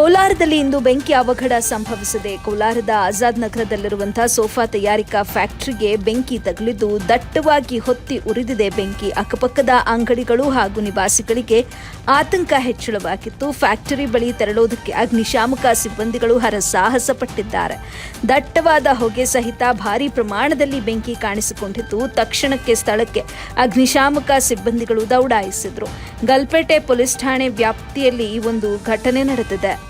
ಕೋಲಾರದಲ್ಲಿ ಇಂದು ಬೆಂಕಿ ಅವಘಡ ಸಂಭವಿಸಿದೆ. ಕೋಲಾರದ ಆಜಾದ್ ನಗರದಲ್ಲಿರುವಂತಹ ಸೋಫಾ ತಯಾರಿಕಾ ಫ್ಯಾಕ್ಟರಿಗೆ ಬೆಂಕಿ ತಗುಲಿದ್ದು ದಟ್ಟವಾಗಿ ಹೊತ್ತಿ ಉರಿದಿದೆ. ಬೆಂಕಿ ಅಕ್ಕಪಕ್ಕದ ಅಂಗಡಿಗಳು ಹಾಗೂ ನಿವಾಸಿಗಳಿಗೆ ಆತಂಕ ಹೆಚ್ಚಳವಾಗಿತ್ತು. ಫ್ಯಾಕ್ಟರಿ ಬಳಿ ತೆರಳೋದಕ್ಕೆ ಅಗ್ನಿಶಾಮಕ ಸಿಬ್ಬಂದಿಗಳು ಹರಸಾಹಸ ಪಟ್ಟಿದ್ದಾರೆ ದಟ್ಟವಾದ ಹೊಗೆ ಸಹಿತ ಭಾರಿ ಪ್ರಮಾಣದಲ್ಲಿ ಬೆಂಕಿ ಕಾಣಿಸಿಕೊಂಡಿದ್ದು ತಕ್ಷಣಕ್ಕೆ ಸ್ಥಳಕ್ಕೆ ಅಗ್ನಿಶಾಮಕ ಸಿಬ್ಬಂದಿಗಳು ದೌಡಾಯಿಸಿದ್ರು. ಗಲ್ಪೇಟೆ ಪೊಲೀಸ್ ಠಾಣೆ ವ್ಯಾಪ್ತಿಯಲ್ಲಿ ಈ ಒಂದು ಘಟನೆ ನಡೆದಿದೆ.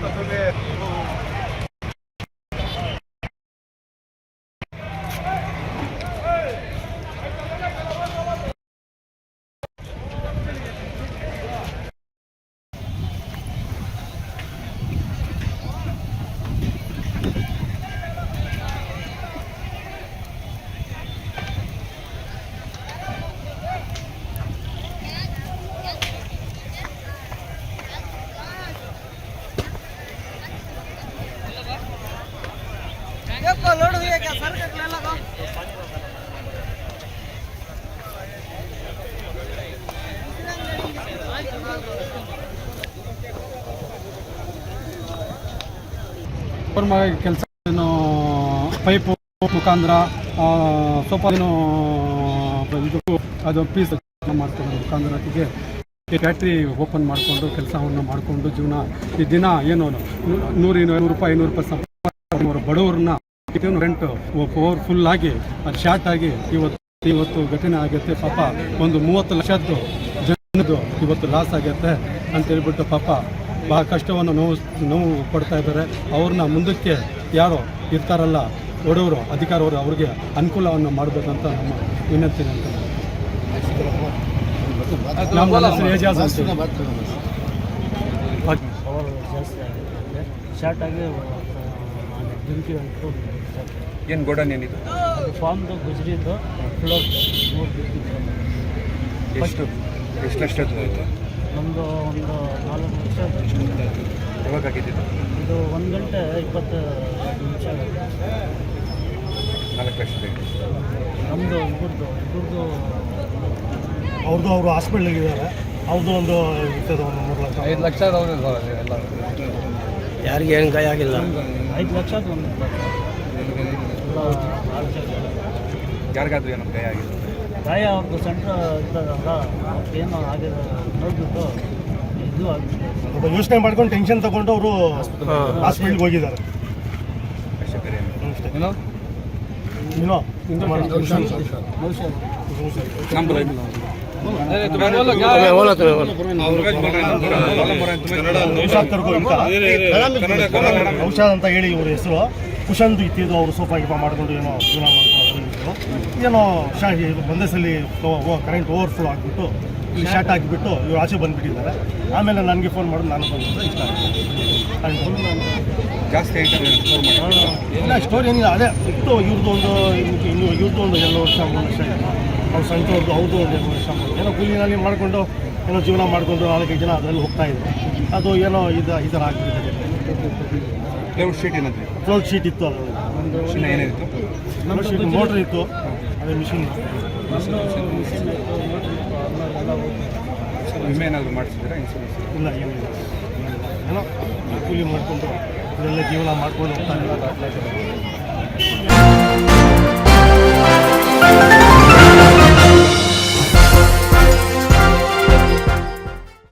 Ale to je देखो लोड हुई है क्या सर कट लगा ಅವ್ರ ಕೆಲಸ ಏನು ಪೈಪು ಮುಖಾಂತರ ಸ್ವಲ್ಪ ಏನು ಇದು ಅದು ಪೀಸ್ ಮಾಡ್ಕೊಂಡು ಮುಖಾಂತರಕ್ಕೆ ಫ್ಯಾಕ್ಟ್ರಿ ಓಪನ್ ಮಾಡಿಕೊಂಡು ಕೆಲಸವನ್ನು ಮಾಡಿಕೊಂಡು ಜೀವನ ಈ ದಿನ ಏನು ನೂ- ನೂರು ಇನ್ನೂರು ರೂಪಾಯಿ ಐನೂರು ರೂಪಾಯಿ ಸಂಪಾದನೆ ಮಾಡೋರು ಬಡವ್ರನ್ನ ರೆಂಟ್ ಓವರ್ ಫುಲ್ ಆಗಿ ಅದು ಶಾರ್ಟ್ ಆಗಿ ಇವತ್ತು ಇವತ್ತು ಘಟನೆ ಆಗುತ್ತೆ ಪಾಪ ಒಂದು ಮೂವತ್ತು ಲಕ್ಷದ್ದು ಜನದ್ದು ಇವತ್ತು ಲಾಸ್ ಆಗುತ್ತೆ ಅಂತ ಹೇಳ್ಬಿಟ್ಟು ಪಾಪ ಬಹಳ ಕಷ್ಟವನ್ನು ನೋವು ನೋವು ಕೊಡ್ತಾ ಇದ್ದಾರೆ ಅವ್ರನ್ನ ಮುಂದಕ್ಕೆ ಯಾರೋ ಇರ್ತಾರಲ್ಲ ಒಡವರು ಅಧಿಕಾರವರು ಅವ್ರಿಗೆ ಅನುಕೂಲವನ್ನು ಮಾಡಬೇಕಂತ ನಮ್ಮ ವಿನಂತಿ ಅಂತ ನಮ್ಮ ನನ್ನ ಹೆಸರು ಏಜಾಜ್ ಅಂತ ಹೇಳಿ. ಅಂಟು ಏನು ಗೋಡನ್ ಏನಿದೆ? ಅದು ಫಾರ್ಮ್ದು ಗುಜರಿದು ಫ್ಲೋರ್ ಮೂರು ಬಿದ್ದಿತ್ತು ಎಷ್ಟು? ಎಷ್ಟು ಲಕ್ಷ ಆಯಿತು ನಮ್ಮದು ಒಂದು ನಾಲ್ಕು ಲಕ್ಷ ಯಾವಾಗ ಆಗಿದ್ದು ಇದು? ಒಂದು ಗಂಟೆ ಇಪ್ಪತ್ತು ನಿಮಿಷ ನಾಲ್ಕು ಲಕ್ಷ ನಮ್ಮದು ಇಬ್ಬರದು ಇಬ್ಬರದು ಅವ್ರದ್ದು ಅವರು ಹಾಸ್ಪಿಟ್ಲಿಗೆ ಇದ್ದಾರೆ. ಅವ್ರದ್ದು ಒಂದು ಇರ್ತದೆ ಒಂದು ಮೂರು ಲಕ್ಷ. ಐದು ಲಕ್ಷ ಎಲ್ಲ. ಯಾರಿಗೆ ಏನು ಕೈ ಆಗಿಲ್ಲ. ಐದು ಲಕ್ಷ. ಯಾರಿಗಾದ್ರೂ ಏನೋ ಕೈ ಆಗಿಲ್ಲ. ಗಾಯ ಅವ್ರದ್ದು ಸೆಂಟ್ರ್ ಇದ್ದದಲ್ಲ ಏನು ಆಗಿದೆ ನೋಡ್ಬಿಟ್ಟು ಇದು ಆಗಿದೆ. ಯೋಚನೆ ಮಾಡ್ಕೊಂಡು ಟೆನ್ಷನ್ ತಗೊಂಡು ಅವರು ಹಾಸ್ಪಿಟ್ಲಿಗೆ ಹೋಗಿದ್ದಾರೆ. ಏನು. ಏನೋ? ಔಷಧ ಅಂತ ಹೇಳಿ ಇವ್ರ ಹೆಸರು ಕುಶಂದು ಇತ್ತಿದ್ದು ಅವರು ಸೋಫಾ ಗಿಫಾ ಮಾಡಿಕೊಂಡು ಏನೋ ಜೀವನ. ಏನೋ ಶಾಹಿ ಇದು ಕರೆಂಟ್ ಸಲ ಕರೆಂಟ್ ಓವರ್ಫ್ಲೋ ಆಗಿಬಿಟ್ಟು ಇಲ್ಲಿ ಶಾರ್ಟ್ ಹಾಕಿಬಿಟ್ಟು ಇವ್ರು ಆಚೆ ಬಂದುಬಿಟ್ಟಿದ್ದಾರೆ ಆಮೇಲೆ ನನಗೆ ಫೋನ್ ಮಾಡೋದು ನಾನು ಬಂದು ಇಷ್ಟ ಜಾಸ್ತಿ ಇಲ್ಲ ಸ್ಟೋರಿ ಏನಿಲ್ಲ ಅದೇ ಇತ್ತು ಇವ್ರದ್ದು ಒಂದು ಇವ್ರದ್ದು ಒಂದು ಎರಡು ವರ್ಷ ಮೂರು ವರ್ಷ ಅವ್ರು ಸಂತವ್ರದ್ದು ಅವ್ರದ್ದು ಒಂದು ಏನೋ ಕೂಲಿನಲ್ಲಿ ಮಾಡಿಕೊಂಡು ಏನೋ ಜೀವನ ಮಾಡಿಕೊಂಡು ನಾಲ್ಕೈದು ಜನ ಅದರಲ್ಲಿ ಹೋಗ್ತಾ ಇದ್ರು. ಅದು ಏನೋ ಇದು ಈ ಥರ ಆಗ್ತಿದೆ ಶೀಟ್ ಏನಂದ್ರೆ ಶೀಟ್ ಇತ್ತು ಅದರಲ್ಲಿ ಏನಿತ್ತು ಶೀಟ್ ಮೋಟ್ರ್ ಇತ್ತು. ಅದೇ ಮಿಷಿನ್ ವಿಮೆ ಏನಾದರೂ ಮಾಡಿಸಿದ್ರೆ ಇನ್ಶೂರೆನ್ಸ್ ಇಲ್ಲ ಏನಿಲ್ಲ. ಏನೋ ಕೂಲಿ ಮಾಡಿಕೊಂಡು ಇದೆಲ್ಲ ಜೀವನ ಮಾಡ್ಕೊಂಡು ಹೋಗ್ತಾ ಇದ್ದಾರೆ.